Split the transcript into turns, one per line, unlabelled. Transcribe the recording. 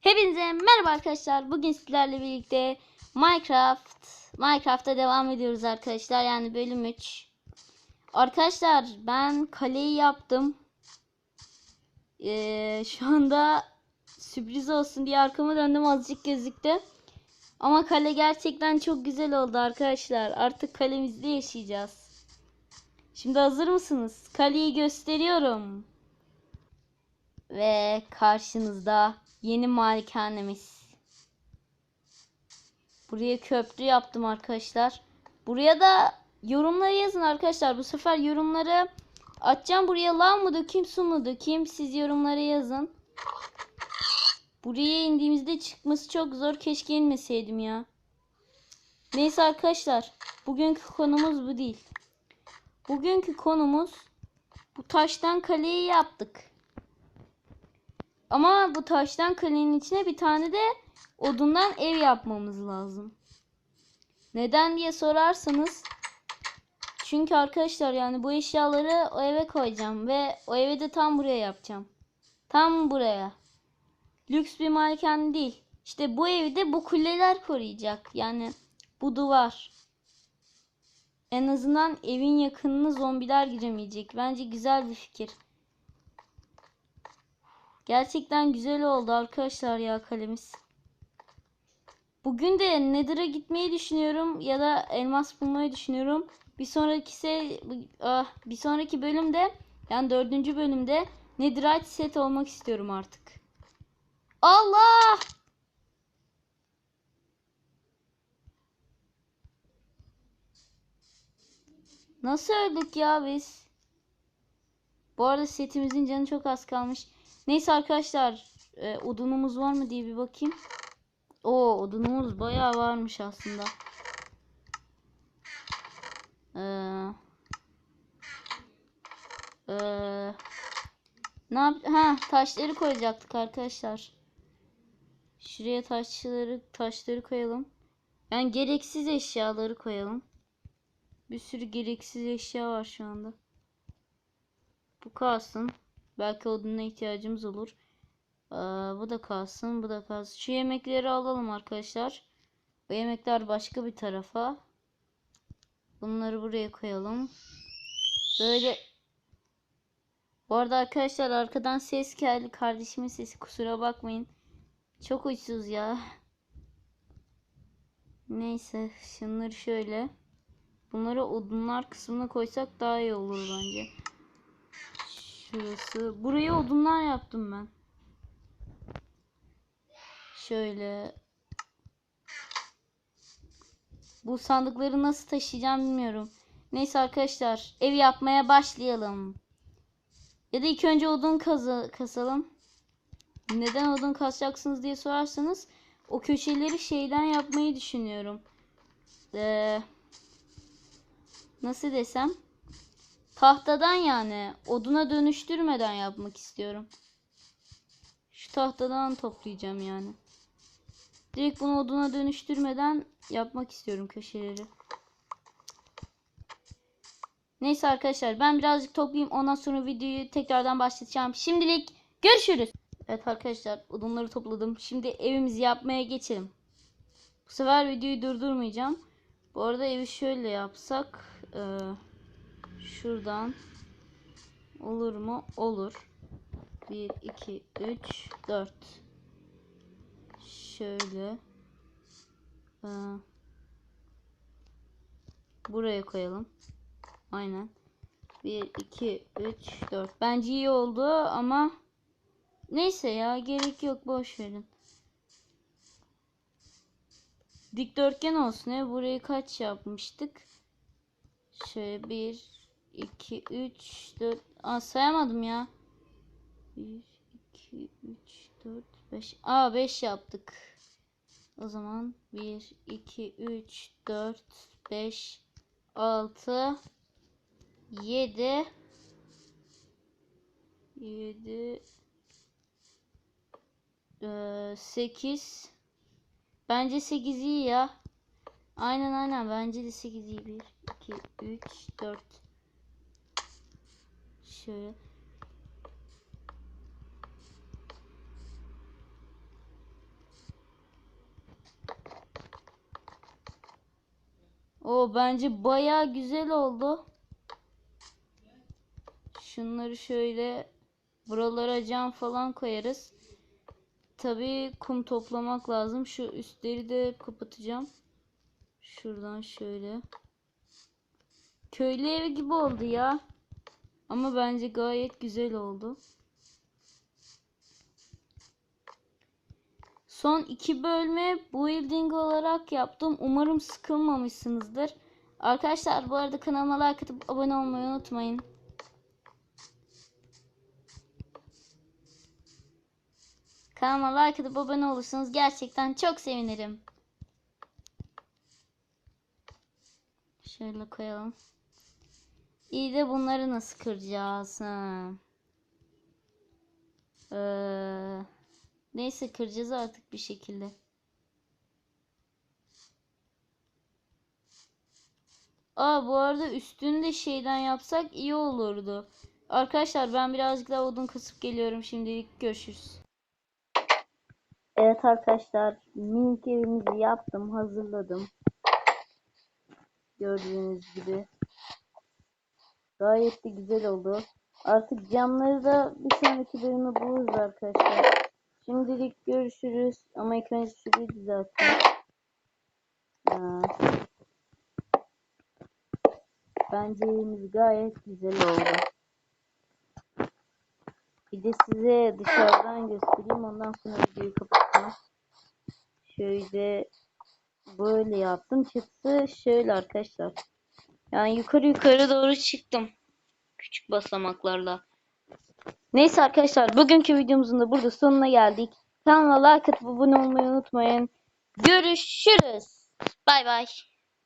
Hepinize merhaba arkadaşlar. Bugün sizlerle birlikte Minecraft Minecraft'a devam ediyoruz arkadaşlar. Yani bölüm 3. Arkadaşlar ben kaleyi yaptım. Ee, şu anda sürpriz olsun diye arkama döndüm azıcık gözüktü. Ama kale gerçekten çok güzel oldu arkadaşlar. Artık kalemizde yaşayacağız. Şimdi hazır mısınız? Kaleyi gösteriyorum. Ve karşınızda yeni malikanemiz. Buraya köprü yaptım arkadaşlar. Buraya da yorumları yazın arkadaşlar. Bu sefer yorumları açacağım. Buraya lav mı dökeyim su mu dökeyim? Siz yorumlara yazın. Buraya indiğimizde çıkması çok zor. Keşke inmeseydim ya. Neyse arkadaşlar. Bugünkü konumuz bu değil. Bugünkü konumuz bu taştan kaleyi yaptık. Ama bu taştan kalenin içine bir tane de odundan ev yapmamız lazım. Neden diye sorarsanız çünkü arkadaşlar yani bu eşyaları o eve koyacağım ve o evi de tam buraya yapacağım. Tam buraya. Lüks bir malikane değil. İşte bu evi de bu kuleler koruyacak. Yani bu duvar. En azından evin yakınına zombiler giremeyecek. Bence güzel bir fikir. Gerçekten güzel oldu arkadaşlar ya kalemiz. Bugün de Nether'a gitmeyi düşünüyorum ya da elmas bulmayı düşünüyorum. Bir sonraki se ah, bir sonraki bölümde yani dördüncü bölümde Netherite set olmak istiyorum artık. Allah! Nasıl öldük ya biz? Bu arada setimizin canı çok az kalmış. Neyse arkadaşlar e, odunumuz var mı diye bir bakayım. O odunumuz bayağı varmış aslında. Ee, ee, ne yap? Ha taşları koyacaktık arkadaşlar. Şuraya taşları taşları koyalım. Yani gereksiz eşyaları koyalım. Bir sürü gereksiz eşya var şu anda. Bu kalsın. Belki oduna ihtiyacımız olur. Ee, bu da kalsın. Bu da kalsın. Şu yemekleri alalım arkadaşlar. Bu yemekler başka bir tarafa. Bunları buraya koyalım. Böyle bu arada arkadaşlar arkadan ses geldi. Kardeşimin sesi kusura bakmayın. Çok uysuz ya. Neyse şunları şöyle. Bunları odunlar kısmına koysak daha iyi olur bence. Şurası. Buraya odunlar yaptım ben. Şöyle. Bu sandıkları nasıl taşıyacağım bilmiyorum. Neyse arkadaşlar ev yapmaya başlayalım. Ya da ilk önce odun kazı kasalım. Neden odun kasacaksınız diye sorarsanız o köşeleri şeyden yapmayı düşünüyorum. Ee, nasıl desem? Tahtadan yani oduna dönüştürmeden yapmak istiyorum. Şu tahtadan toplayacağım yani. Direkt bunu oduna dönüştürmeden yapmak istiyorum köşeleri. Neyse arkadaşlar ben birazcık toplayayım ondan sonra videoyu tekrardan başlatacağım. Şimdilik görüşürüz. Evet arkadaşlar odunları topladım. Şimdi evimizi yapmaya geçelim. Bu sefer videoyu durdurmayacağım. Bu arada evi şöyle yapsak. Eee şuradan olur mu? Olur. 1 2 3 4 şöyle ee, buraya koyalım. Aynen. 1 2 3 4. Bence iyi oldu ama neyse ya gerek yok boş verin. Dikdörtgen olsun ya. Burayı kaç yapmıştık? Şöyle 1 2 3 4 Aa sayamadım ya. 1 2 3 4 5 Aa 5 yaptık. O zaman 1 2 3 4 5 6 7 7 8 Bence 8 iyi ya. Aynen aynen bence de 8 iyi. 1 2 3 4 şöyle. O bence baya güzel oldu. Şunları şöyle buralara cam falan koyarız. Tabii kum toplamak lazım. Şu üstleri de kapatacağım. Şuradan şöyle. Köylü evi gibi oldu ya. Ama bence gayet güzel oldu. Son iki bölme building olarak yaptım. Umarım sıkılmamışsınızdır. Arkadaşlar bu arada kanalıma like atıp abone olmayı unutmayın. Kanalıma like atıp abone olursanız gerçekten çok sevinirim. Şöyle koyalım. İyi de bunları nasıl kıracağız? Ha. Ee, neyse kıracağız artık bir şekilde. Aa bu arada üstünü de şeyden yapsak iyi olurdu. Arkadaşlar ben birazcık daha odun kasıp geliyorum şimdilik görüşürüz. Evet arkadaşlar minik evimizi yaptım hazırladım. Gördüğünüz gibi. Gayet de güzel oldu. Artık camları da bir sonraki bölümde buluruz arkadaşlar. Şimdilik görüşürüz. Ama ilk önce şurayı düzelteyim. Aa. Bence evimiz gayet güzel oldu. Bir de size dışarıdan göstereyim. Ondan sonra videoyu kapatacağım. Şöyle böyle yaptım. Çıktı şöyle arkadaşlar. Yani yukarı yukarı doğru çıktım. Küçük basamaklarla. Neyse arkadaşlar bugünkü videomuzun da burada sonuna geldik. Kanala like atıp abone olmayı unutmayın. Görüşürüz. Bay bay.